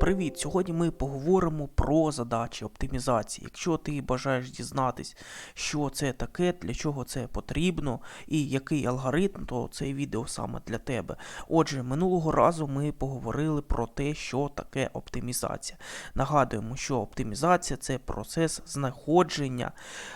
Привіт! Сьогодні ми поговоримо про задачі оптимізації. Якщо ти бажаєш дізнатись, що це таке, для чого це потрібно і який алгоритм, то це відео саме для тебе. Отже, минулого разу ми поговорили про те, що таке оптимізація. Нагадуємо, що оптимізація це процес знаходження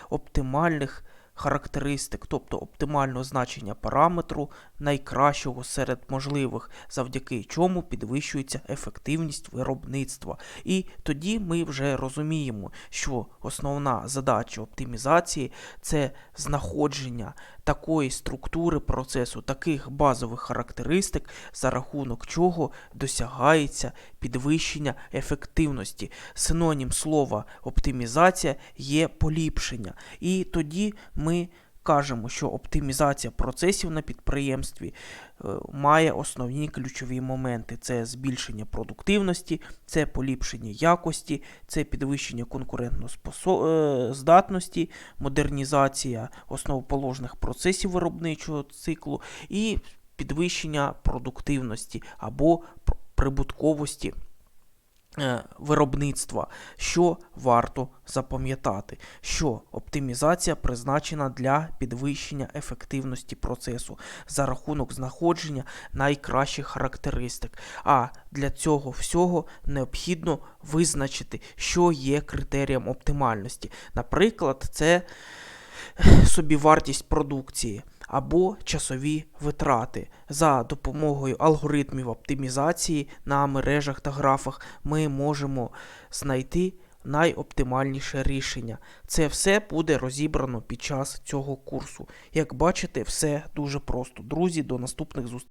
оптимальних характеристик, тобто оптимального значення параметру найкращого серед можливих, завдяки чому підвищується ефективність виробництва. І тоді ми вже розуміємо, що основна задача оптимізації це знаходження такої структури процесу, таких базових характеристик, за рахунок чого досягається підвищення ефективності. Синонім слова оптимізація є поліпшення. І тоді ми кажемо, що оптимізація процесів на підприємстві е, має основні ключові моменти: це збільшення продуктивності, це поліпшення якості, це підвищення конкурентноздатності, модернізація основоположних процесів виробничого циклу і підвищення продуктивності або прибутковості е, виробництва, що варто запам'ятати, що оптимізація призначена для підвищення ефективності процесу за рахунок знаходження найкращих характеристик. А для цього всього необхідно визначити, що є критерієм оптимальності. Наприклад, це собівартість продукції або часові витрати. За допомогою алгоритмів оптимізації на мережах та графах ми можемо знайти найоптимальніше рішення. Це все буде розібрано під час цього курсу. Як бачите, все дуже просто. Друзі, до наступних зустрічей.